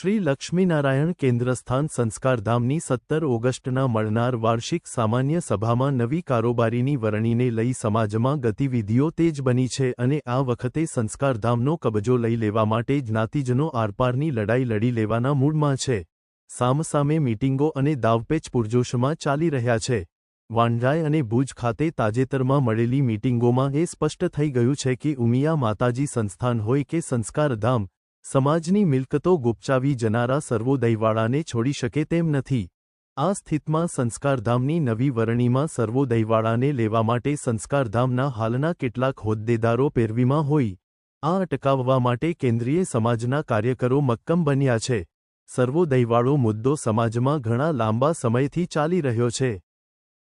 શ્રી લક્ષ્મીનારાયણ કેન્દ્રસ્થાન સંસ્કારધામની સત્તર ઓગસ્ટના મળનાર વાર્ષિક સામાન્ય સભામાં નવી કારોબારીની વરણીને લઈ સમાજમાં ગતિવિધિઓ તેજ બની છે અને આ વખતે સંસ્કારધામનો કબજો લઈ લેવા માટે જ્ઞાતિજનો આરપારની લડાઈ લડી લેવાના મૂડમાં છે. સામસામે મીટિંગો અને દાવપેચ પૂરજોશમાં ચાલી રહ્યા છે. વાંઢાઈ અને ભુજ ખાતે તાજેતરમાં મળેલી મીટિંગોમાં એ સ્પષ્ટ થઈ ગયું છે કે ઉમિયા માતાજી સંસ્થાન હોય કે સંસ્કારધામ સમાજની મિલકતો ગુપચાવી જનારા સર્વોદયવાળાને છોડી શકે તેમ નથી. આ સ્થિતમાં સંસ્કારધામની નવી વરણીમાં સર્વોદયવાળાને લેવા માટે સંસ્કારધામના હાલના કેટલાક હોદ્દેદારો પેરવીમાં હોય. આ અટકાવવા માટે કેન્દ્રીય સમાજના કાર્યકરો મક્કમ બન્યા છે. સર્વોદયવાળો મુદ્દો સમાજમાં ઘણા લાંબા સમયથી ચાલી રહ્યો છે.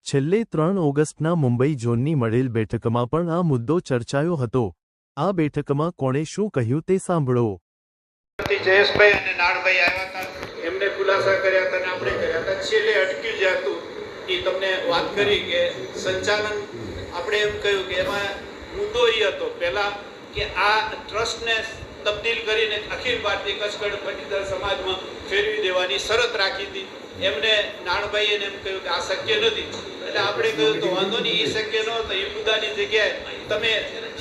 છેલ્લે ત્રણ ઓગસ્ટના મુંબઈ ઝોનની મળેલ બેઠકમાં પણ આ મુદ્દો ચર્ચાયો હતો. આ બેઠકમાં કોણે શું કહ્યું તે સાંભળો. જયેશભાઈ અને નાણભાઈ આવ્યા હતા. એમને ખુલાસા કર્યા હતા અને આપણે કર્યા હતા. છેલ્લે અટક્યું જે હતું એ તમને વાત કરી કે સંચાલન, આપણે એમ કહ્યું કે એમાં મુદ્દો એ હતો. પહેલા કે આ ટ્રસ્ટને તબદીલ કરીને અખિલ ભારતીય કચ્છગઢ પટીદાર સમાજમાં ફેરવી દેવાની શરત રાખી હતી. એમને નાણભાઈએ એમ કહ્યું કે આ શક્ય નથી. એટલે આપણે કહ્યું તો વાંધો નહીં એ શક્ય ન હતો. એ મુદ્દાની જગ્યાએ તમે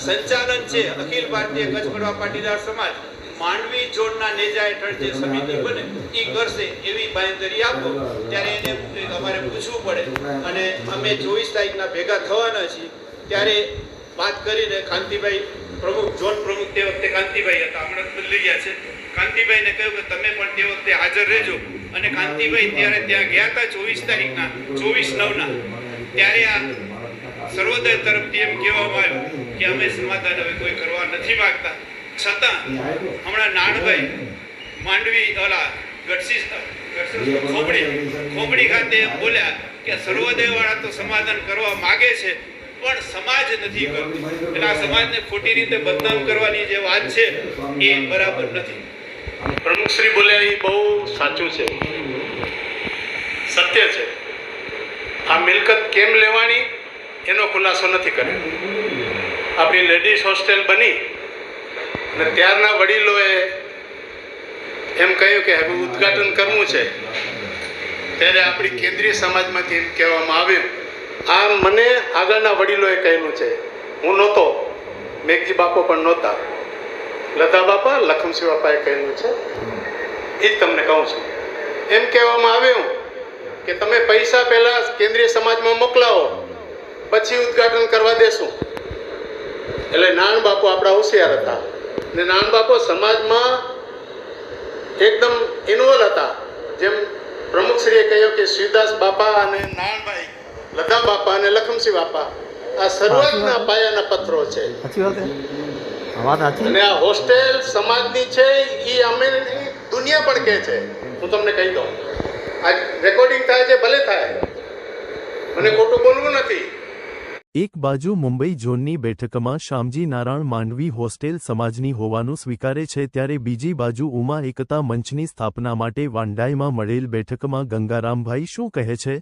સંચાલન છે અખિલ ભારતીય કચ્છ પાટીદાર સમાજ. માંડવી ઝોનના નેજા હેઠળ જે સમિતિ બને એ કરશે એવી બાંયધરી આપો ત્યારે એને અમારે પૂછવું પડે. અને અમે ચોવીસ તારીખના ભેગા થવાના છીએ ત્યારે વાત કરીને કાંતિભાઈ પ્રમુખ ઝોન પ્રમુખ તે વખતે કાંતિભાઈ હતા હમણાં બદલી ગયા છે. કાંતિભાઈને કહ્યું કે તમે પણ તે વખતે હાજર રહેજો. અને કાંતિભાઈ ત્યારે ત્યાં ગયા હતા ચોવીસ તારીખના ચોવીસ નવના. ત્યારે આ સર્વોદય તરફથી એમ કહેવામાં આવ્યું કે અમે સમાધાન હવે કોઈ કરવા નથી માંગતા. છતાં હમણાં નાનભાઈ માંડવી ઓલા ગઢસી ખોબડી ખોબડી ખાતે બોલ્યા કે? સર્વોદય વાળા તો સમાધાન કરવા માગે છે પણ સમાજ નથી કરતો. એટલે આ સમાજને ખોટી રીતે બદનામ કરવાની જે વાત છે એ બરાબર નથી. પ્રમુખશ્રી બોલ્યા એ બહુ સાચું છે. સત્ય છે. આ મિલકત કેમ લેવાની? એનો ખુલાસો નથી કર્યો. આપણી લેડીઝ હોસ્ટેલ બની અને ત્યારના વડીલોએ એમ કહ્યું કે હવે ઉદ્ઘાટન કરવું છે. ત્યારે આપણી કેન્દ્રીય સમાજમાંથી એમ કહેવામાં આવ્યું, આ મને આગળના વડીલોએ કહેલું છે. હું નહોતો, મેઘજી બાપો પણ નહોતા. લતા બાપા, લખમસિંહ બાપાએ કહેલું છે. એ જ તમને કહું છું. એમ કહેવામાં આવ્યું કે તમે પૈસા પહેલાં કેન્દ્રીય સમાજમાં મોકલાવો, પછી ઉદ્ઘાટન કરવા દેશું. એટલે નાન બાપુ આપણા હોશિયાર હતા. ને નાન બાપો સમાજમાં એકદમ ઇન્વોલ્વ હતા. જેમ પ્રમુખશ્રીએ કહ્યું કે શિવદાસ બાપા અને નાનભાઈ લતા બાપા અને લખમસિંહ બાપા આ શરૂઆતના પાયાના પત્રો છે. અને આ હોસ્ટેલ સમાજની છે એ અમે દુનિયા પણ કહે છે. હું તમને કહી દઉં. આ રેકોર્ડિંગ થાય છે ભલે થાય. મને ખોટું બોલવું નથી. એક બાજુ મુંબઈ ઝોનની બેઠકમાં શામજી નારાયણ માંડવી હોસ્ટેલ સમાજની હોવાનું સ્વીકારે છે ત્યારે બીજી બાજુ ઉમા એકતા મંચની સ્થાપના માટે વાંડાઈમાં મળેલ બેઠકમાં ગંગારામભાઈ શું કહે છે?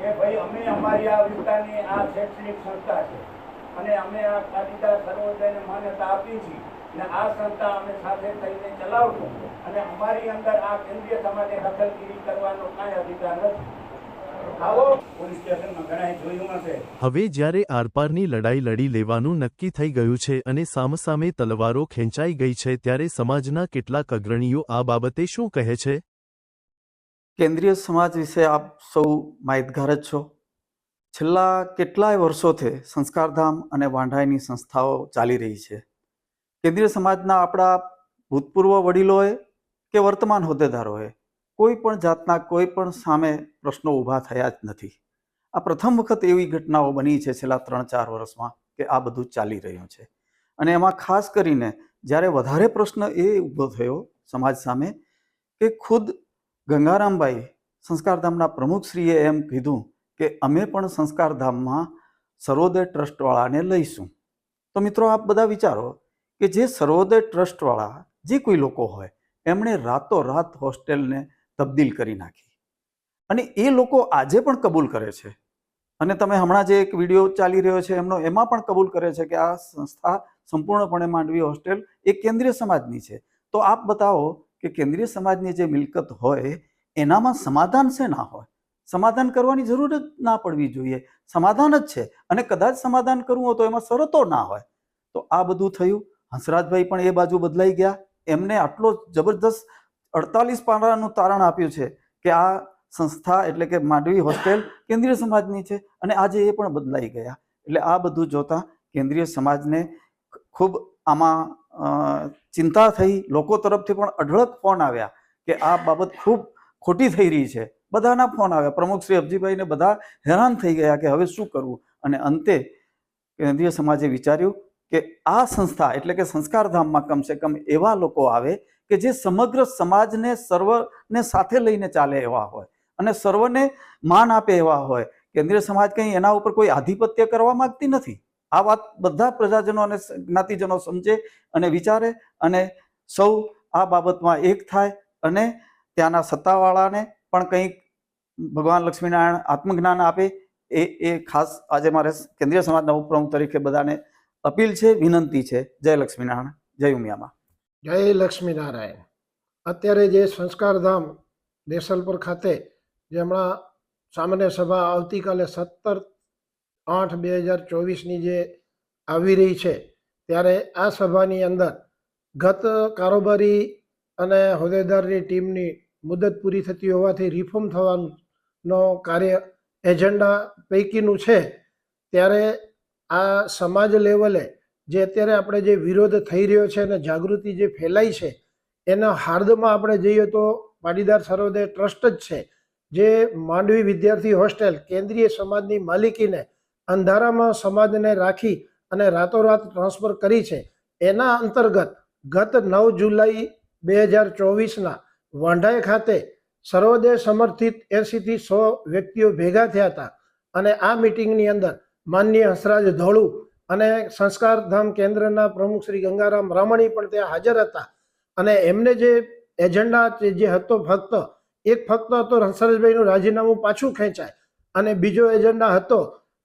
કે ભાઈ, અમે અમારી આ વિસ્તારની આ શૈક્ષણિક સંસ્થા છે. અને અમે આ પાટીદાર સર્વોદયને માન્યતા આપી છે અને આ સંસ્થા અમે સાથે થઈને ચલાવશું. અને અમારી અંદર આ કેન્દ્રીય સમાજે દખલગીરી કરવાનો કાંઈ અધિકાર નથી. આવો. પોલીસ સ્ટેશનમાં ઘણાએ જોયું હશે હવે જ્યારે આરપારની લડાઈ લડી લેવાનું નક્કી થઈ ગયું છે અને સામસામે તલવારો ખેંચાઈ ગઈ છે ત્યારે સમાજના કેટલાક અગ્રણીઓ આ બાબતે શું કહે છે? કેન્દ્રીય સમાજ વિશે આપ સૌ માહિતગાર જ છો. છેલ્લા કેટલાય વર્ષોથી સંસ્કારધામ અને વાંઢાઈની સંસ્થાઓ ચાલી રહી છે. કેન્દ્રીય સમાજના આપણા ભૂતપૂર્વ વડીલોએ કે વર્તમાન હોદ્દેદારોએ કોઈ પણ જાતના કોઈ પણ સામે પ્રશ્નો ઊભા થયા જ નથી. આ પ્રથમ વખત એવી ઘટનાઓ બની છે છેલ્લા ત્રણ ચાર વર્ષમાં કે આ બધું ચાલી રહ્યું છે. અને એમાં ખાસ કરીને જ્યારે વધારે પ્રશ્ન એ ઊભો થયો સમાજ સામે કે ખુદ ગંગારામભાઈ સંસ્કારધામના પ્રમુખશ્રીએ એમ કીધું કે અમે પણ સંસ્કારધામમાં સર્વોદય ટ્રસ્ટવાળાને લઈશું. તો મિત્રો આપ બધા વિચારો કે જે સર્વોદય ટ્રસ્ટવાળા, જે કોઈ લોકો હોય, એમણે રાતોરાત હોસ્ટેલને તબદીલ કરી નાખી. અને એ લોકો આજે પણ કબૂલ કરે છે. અને તમે હમણાં જે એક વીડિયો ચાલી રહ્યો છે, એમનો એમાં પણ કબૂલ કરે છે કે આ સંસ્થા સંપૂર્ણપણે માંડવી હોસ્ટેલ એ કેન્દ્રીય સમાજની છે. તો આપ બતાવો કે કેન્દ્રીય સમાજની જે મિલકત હોય, એનામાં સમાધાન છે ના હોય? સમાધાન કરવાની જરૂર જ ના પડવી જોઈએ. સમાધાન જ છે. અને કદાચ સમાધાન કરવું હોય તો એમાં શરતો ના હોય. તો આ બધું થયું. હંસરાજભાઈ પણ એ બાજુ બદલાઈ ગયા. એમને આટલો જબરદસ્ત અડતાલીસ પાનાનું તારણ આપ્યું છે કે આ સંસ્થા એટલે કે માંડવી હોસ્ટેલ કેન્દ્રીય સમાજની છે અને આજે એ પણ બદલાઈ ગયા. એટલે આ બધું જોતા કેન્દ્રીય સમાજને ખૂબ આમાં ચિંતા થઈ. લોકો તરફથી પણ અઢળક ફોન આવ્યા કે આ બાબત ખૂબ ખોટી થઈ રહી છે. બધાના ફોન આવ્યા પ્રમુખ શ્રી અબજીભાઈને બધા હેરાન થઈ ગયા કે હવે શું કરવું? અને અંતે કેન્દ્રીય સમાજે વિચાર્યું કે આ સંસ્થા એટલે કે સંસ્કારધામમાં કમસે કમ એવા લોકો આવે કે જે સમગ્ર સમાજને, સર્વને સાથે લઈને ચાલે એવા હોય અને સર્વને માન આપે એવા હોય. કેન્દ્રીય સમાજ કંઈ એના ઉપર કોઈ આધિપત્ય કરવા માંગતી નથી. આ વાત બધા પ્રજાજનો અને જ્ઞાતિજનો સમજે અને વિચારે અને સૌ આ બાબતમાં એક થાય અને ત્યાંના સત્તાવાળાને પણ કંઈક ભગવાન લક્ષ્મીનારાયણ આત્મજ્ઞાન આપે, એ એ ખાસ આજે મારે કેન્દ્રીય સમાજના ઉપપ્રમુખ તરીકે બધાને અપીલ છે, વિનંતી છે. જય લક્ષ્મીનારાયણ. જય ઉમિયામાં. જય લક્ષ્મીનારાયણ. અત્યારે જે સંસ્કારધામ દેસલપુર ખાતે જે હમણાં સામાન્ય સભા આવતીકાલે સત્તર આઠ બે હજાર ચોવીસની જે આવી રહી છે, ત્યારે આ સભાની અંદર ગત કારોબારી અને હોદ્દેદારની ટીમની મુદત પૂરી થતી હોવાથી રિફોર્મ થવાનો કાર્ય એજન્ડા પૈકીનું છે. ત્યારે આ સમાજ લેવલે જે અત્યારે આપણે જે વિરોધ થઈ રહ્યો છે અને જાગૃતિ જે ફેલાઈ છે, એના હાર્દમાં આપણે જઈએ તો પાટીદાર સર્વોદય ટ્રસ્ટ જ છે. જે માંડવી વિદ્યાર્થી હોસ્ટેલ કેન્દ્રીય સમાજની માલિકીને અંધારામાં સમાજને રાખી અને રાતોરાત ટ્રાન્સફર કરી છે. એના અંતર્ગત ગત નવ જુલાઈ બે હજાર ચોવીસના વાંઢાઈ ખાતે સર્વોદય સમર્થિત એંસીથી સો વ્યક્તિઓ ભેગા થયા હતા અને આ મિટિંગની અંદર માનનીય હંસરાજ ધોળુ અને સંસ્કારધામ કેન્દ્રના પ્રમુખ શ્રી ગંગારામ રામણી પણ ત્યાં હાજર હતા. અને એમને જે એજન્ડા જે હતો ફક્ત, એક ફક્ત હતો હંસરાજભાઈનું રાજીનામું પાછું ખેંચાય અને બીજો એજન્ડા હતો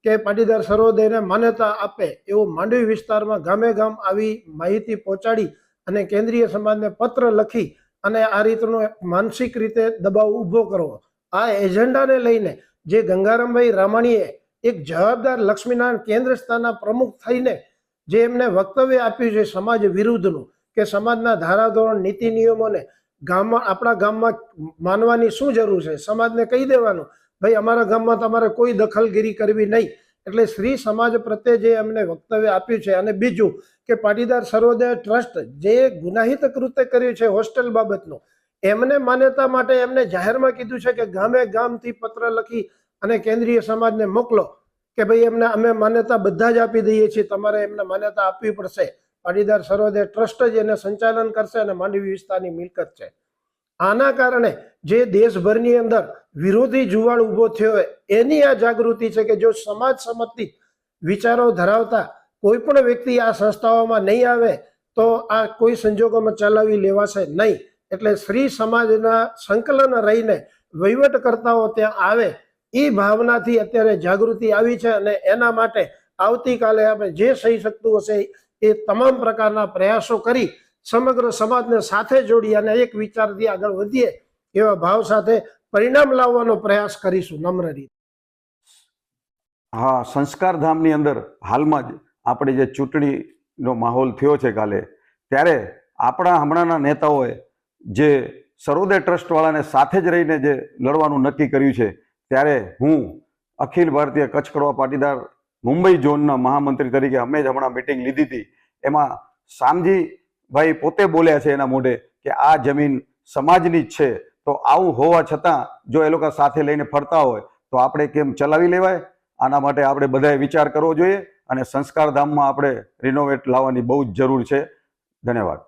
કે પાટીદાર સર્વોદયને માન્યતા આપે એવો માંડવી વિસ્તારમાં ગામે ગામ આવી માહિતી પહોંચાડી અને કેન્દ્રીય સમાજને પત્ર લખી અને આ રીતનો માનસિક રીતે દબાવ ઊભો કરવો. આ એજન્ડાને લઈને જે ગંગારામભાઈ રામાણીએ એક જવાબદાર લક્ષ્મીનારાયણ કેન્દ્ર સ્થાનના પ્રમુખ થઈને જે એમને વક્તવ્ય આપ્યું છે સમાજ વિરુદ્ધનું, કે સમાજના ધારાધોરણ, નીતિ નિયમોને ગામમાં, આપણા ગામમાં માનવાની શું જરૂર છે? સમાજને કહી દેવાનું, ભાઈ, અમારા ગામમાં તમારે કોઈ દખલગીરી કરવી નહીં. એટલે શ્રી સમાજ પ્રત્યે જે એમને વક્તવ્ય આપ્યું છે, અને બીજું કે પાટીદાર સર્વોદય ટ્રસ્ટ જે ગુનાહિત કૃત્ય કર્યું છે હોસ્ટેલ બાબતનું, એમને માન્યતા માટે એમને જાહેરમાં કીધું છે કે ગામે ગામથી પત્ર લખી અને કેન્દ્રીય સમાજને મોકલો કે ભાઈ એમને અમે માન્યતા બધા જ આપી દઈએ છીએ, તમારે એમને માન્યતા આપવી પડશે. પાટીદાર સર્વોદય ટ્રસ્ટ જ એને સંચાલન કરશે અને માંડવી વિસ્તારની મિલકત છે. આના કારણે જે દેશભરની અંદર વિરોધી જુવાળ ઊભો થયો હોય, એની આ જાગૃતિ છે કે જો સમાજ સંમતિ વિચારો ધરાવતા કોઈ પણ વ્યક્તિ આ સંસ્થાઓમાં નહીં આવે, તો આ કોઈ સંજોગોમાં ચલાવી લેવાશે નહીં. એટલે શ્રી સમાજના સંકલન રહીને વહીવટકર્તાઓ ત્યાં આવે, એ ભાવનાથી અત્યારે જાગૃતિ આવી છે અને એના માટે આવતીકાલે આપણે જે થઈ શકતું હશે એ તમામ પ્રકારના પ્રયાસો કરી સમગ્ર સમાજને સાથે જોડી અને એક વિચારથી આગળ વધીએ એવા ભાવ સાથે પરિણામ લાવવાનો પ્રયાસ કરીશું નમ્ર રીતે. હા સંસ્કારધામની અંદર હાલમાં જ આપણે જે ચૂંટણીનો માહોલ થયો છે કાલે, ત્યારે આપણા હમણાંના નેતાઓએ જે સર્વોદય ટ્રસ્ટવાળાને સાથે જ રહીને જે લડવાનું નક્કી કર્યું છે, ત્યારે હું અખિલ ભારતીય કચ્છ કડવા પાટીદાર મુંબઈ ઝોનના મહામંત્રી તરીકે અમે જ હમણાં મિટિંગ લીધી હતી. એમાં શામજીભાઈ પોતે બોલ્યા છે એના મોઢે કે આ જમીન સમાજની જ છે, તો આવું હોવા છતાં જો એ લોકો સાથે લઈને ફરતા હોય તો આપણે કેમ ચલાવી લેવાય? આના માટે આપણે બધાએ વિચાર કરવો જોઈએ. અને સંસ્કારધામમાં આપણે રિનોવેટ લાવવાની બહુ જ જરૂર છે. ધન્યવાદ.